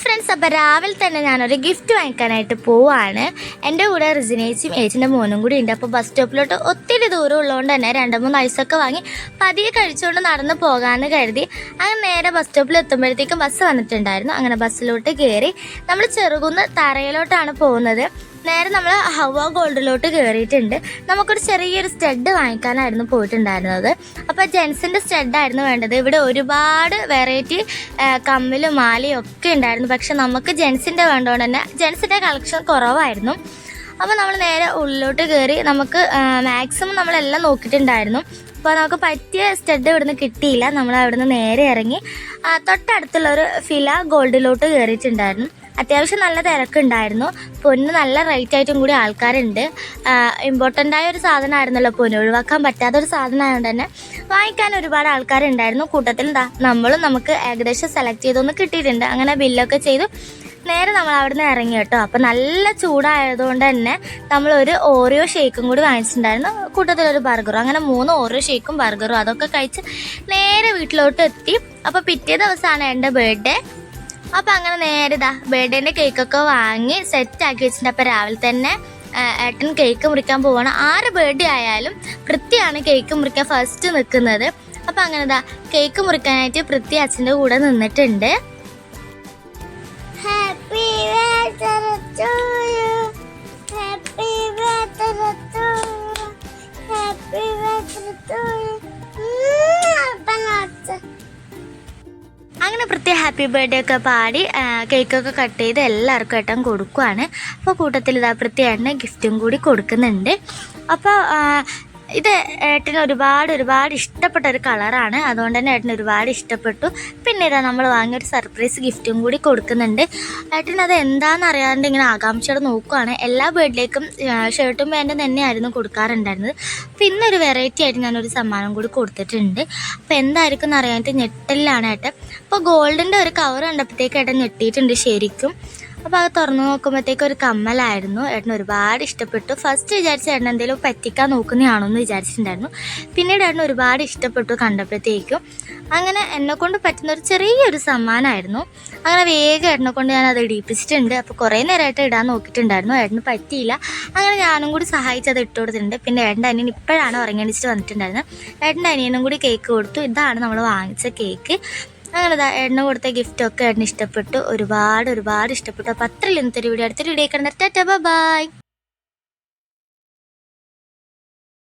Friends അപ്പോൾ രാവിലെ തന്നെ ഞാനൊരു ഗിഫ്റ്റ് വാങ്ങിക്കാനായിട്ട് പോവാണ്. എന്റെ കൂടെ റിസിനേച്ചും ഏച്ചിന്റെ മോനും കൂടി ഉണ്ട്. അപ്പോൾ ബസ് സ്റ്റോപ്പിലോട്ട് ഒത്തിരി ദൂരം ഉള്ളതുകൊണ്ട് തന്നെ രണ്ട് മൂന്ന് ഐസൊക്കെ വാങ്ങി പതിയെ കഴിച്ചുകൊണ്ട് നടന്ന് പോകാമെന്ന് കരുതി. അങ്ങനെ നേരെ ബസ് സ്റ്റോപ്പിൽ എത്തുമ്പോഴത്തേക്കും ബസ് വന്നിട്ടുണ്ടായിരുന്നു. അങ്ങനെ ബസ്സിലോട്ട് കയറി നമ്മൾ ചെറുകുന്ന് തറയിലോട്ടാണ് പോകുന്നത്. നേരെ നമ്മൾ ഹവ ഗോൾഡിലോട്ട് കയറിയിട്ടുണ്ട് നമുക്കൊരു ചെറിയൊരു സ്റ്റഡ് വാങ്ങിക്കാനായിരുന്നു പോയിട്ടുണ്ടായിരുന്നത്. അപ്പോൾ ജെൻസിന്റെ സ്റ്റഡായിരുന്നു വേണ്ടത്. ഇവിടെ ഒരുപാട് വെറൈറ്റി കമ്മിലും മാലയും ഒക്കെ ഉണ്ടായിരുന്നു. പക്ഷെ നമുക്ക് ജെൻസിന്റെ വേണ്ടതുകൊണ്ട് തന്നെ ജെൻസിന്റെ കളക്ഷൻ കുറവായിരുന്നു. അപ്പോൾ നമ്മൾ നേരെ ഉള്ളിലോട്ട് കയറി നമുക്ക് മാക്സിമം നമ്മളെല്ലാം നോക്കിയിട്ടുണ്ടായിരുന്നു. അപ്പോൾ നമുക്ക് പറ്റിയ സ്റ്റഡ് ഇവിടുന്ന് കിട്ടിയില്ല. നമ്മൾ അവിടുന്ന് നേരെ ഇറങ്ങി തൊട്ടടുത്തുള്ള ഒരു ഫില ഗോൾഡിലോട്ട് കയറിയിട്ടുണ്ടായിരുന്നു അത്യാവശ്യം നല്ല തിരക്കുണ്ടായിരുന്നു. പൊന്ന് നല്ല റേറ്റ് ആയിട്ടും കൂടി ആൾക്കാരുണ്ട്. ഇമ്പോർട്ടന്റ് ആയ ഒരു സാധനമായിരുന്നല്ലോ പൊന്ന്. ഒഴിവാക്കാൻ പറ്റാത്ത ഒരു സാധനമായതുകൊണ്ട് തന്നെ വാങ്ങിക്കാൻ ഒരുപാട് ആൾക്കാരുണ്ടായിരുന്നു. കൂട്ടത്തിൽ നമ്മളും നമുക്ക് ഏകദേശം സെലക്ട് ചെയ്തൊന്ന് കിട്ടിയിട്ടുണ്ട്. അങ്ങനെ ബില്ലൊക്കെ ചെയ്തു. നേരെ നമ്മൾ അവിടുന്ന് ഇറങ്ങി കേട്ടോ. അപ്പം നല്ല ചൂടായതുകൊണ്ട് തന്നെ നമ്മൾ ഒരു ഓറിയോ ഷേക്കും കൂടി വാങ്ങിച്ചിട്ടുണ്ടായിരുന്നു. കൂട്ടത്തിൽ ഒരു ബർഗറും അങ്ങനെ മൂന്ന് ഓറിയോ ഷേക്കും ബർഗറും അതൊക്കെ കഴിച്ച് നേരെ വീട്ടിലോട്ട് എത്തി. അപ്പോൾ പിറ്റേ ദിവസമാണ് എന്റെ ബർത്ത്ഡേ അപ്പം അങ്ങനെ നേരെ ഇതാ ബർത്ത്ഡേന്റെ കേക്കൊക്കെ വാങ്ങി സെറ്റ് ആക്കി വെച്ചിട്ടുണ്ട്. അപ്പം രാവിലെ തന്നെ ഏട്ടൻ കേക്ക് മുറിക്കാൻ പോവാണ്. ആറ് ബർത്ത്ഡേ ആയാലും പൃഥ്വിയാണ് കേക്ക് മുറിക്കാൻ ഫസ്റ്റ് നിൽക്കുന്നത്. അപ്പം അങ്ങനെ ഇതാ കേക്ക് മുറിക്കാനായിട്ട് പൃഥ്വി അച്ഛന്റെ കൂടെ നിന്നിട്ടുണ്ട്. ഹാപ്പി ഹാപ്പി ഹാപ്പി അങ്ങനെ പ്രത്യേക ഹാപ്പി ബർത്ത്ഡേ ഒക്കെ പാടി കേക്കൊക്കെ കട്ട് ചെയ്ത് എല്ലാവർക്കും ഏട്ടൻ കൊടുക്കുവാണ്. അപ്പോൾ കൂട്ടത്തിൽ ഇതാ പ്രത്യേക ഗിഫ്റ്റും കൂടി കൊടുക്കുന്നുണ്ട്. അപ്പോൾ ഇത് ഏട്ടന് ഒരുപാട് ഒരുപാട് ഇഷ്ടപ്പെട്ട ഒരു കളറാണ്. അതുകൊണ്ട് തന്നെ ഏട്ടന് ഒരുപാട് ഇഷ്ടപ്പെട്ടു. പിന്നെ ഇതാ നമ്മൾ വാങ്ങിയ ഒരു സർപ്രൈസ് ഗിഫ്റ്റും കൂടി കൊടുക്കുന്നുണ്ട്. ഏട്ടൻ അത് എന്താണെന്ന് അറിയാണ്ട് ഇങ്ങനെ ആകാംക്ഷയോടെ നോക്കുവാണ്. എല്ലാ ബേർഡിലേക്കും ഷർട്ടും പാന്റും തന്നെയായിരുന്നു കൊടുക്കാറുണ്ടായിരുന്നത്. അപ്പം ഇന്നൊരു വെറൈറ്റി ആയിട്ട് ഞാനൊരു സമ്മാനം കൂടി കൊടുത്തിട്ടുണ്ട്. അപ്പോൾ എന്തായിരിക്കും എന്ന് അറിയാനായിട്ട് ഞെട്ടലിലാണ് ഏട്ടൻ. അപ്പോൾ ഗോൾഡിന്റെ ഒരു കവർ കണ്ടപ്പോഴത്തേക്ക് ഏട്ടൻ ഞെട്ടിയിട്ടുണ്ട് ശരിക്കും. അപ്പോൾ അത് തുറന്നു നോക്കുമ്പോഴത്തേക്ക് ഒരു കമ്മലായിരുന്നു. ഏട്ടന് ഒരുപാട് ഇഷ്ടപ്പെട്ടു. ഫസ്റ്റ് വിചാരിച്ച ഏട്ടൻ എന്തെങ്കിലും പറ്റിക്കാൻ നോക്കുന്നതാണോ എന്ന് വിചാരിച്ചിട്ടുണ്ടായിരുന്നു. പിന്നീട് ഏട്ടൻ ഒരുപാട് ഇഷ്ടപ്പെട്ടു കണ്ടപ്പോഴത്തേക്കും. അങ്ങനെ എന്നെ കൊണ്ട് പറ്റുന്ന ഒരു ചെറിയൊരു സമ്മാനമായിരുന്നു അങ്ങനെ വേഗം ഏട്ടനെ കൊണ്ട് ഞാൻ അത് ഇടിപ്പിച്ചിട്ടുണ്ട്. അപ്പോൾ കുറേ നേരമായിട്ട് ഇടാൻ നോക്കിയിട്ടുണ്ടായിരുന്നു. ഏട്ടന് പറ്റിയില്ല. അങ്ങനെ ഞാനും കൂടി സഹായിച്ച് അത് ഇട്ട് കൊടുത്തിട്ടുണ്ട്. പിന്നെ ഏട്ടന്റെ അനിയൻ ഇപ്പോഴാണ് ഉറങ്ങിയണിച്ചിട്ട് വന്നിട്ടുണ്ടായിരുന്നത്. ഏട്ടന്റെ അനിയനും കൂടി കേക്ക് കൊടുത്തു. ഇതാണ് നമ്മൾ വാങ്ങിച്ച കേക്ക്. അങ്ങനെ ഏട്ടന് കൊടുത്ത ഗിഫ്റ്റൊക്കെ ഏട്ടന് ഇഷ്ടപ്പെട്ടു. ഒരുപാട് ഒരുപാട് ഇഷ്ടപ്പെട്ടു. അപ്പോൾ അത്രയും ഇന്നത്തെ വീഡിയോ അടുത്തൊരു വീഡിയോ കണ്ടിട്ട് ബൈ.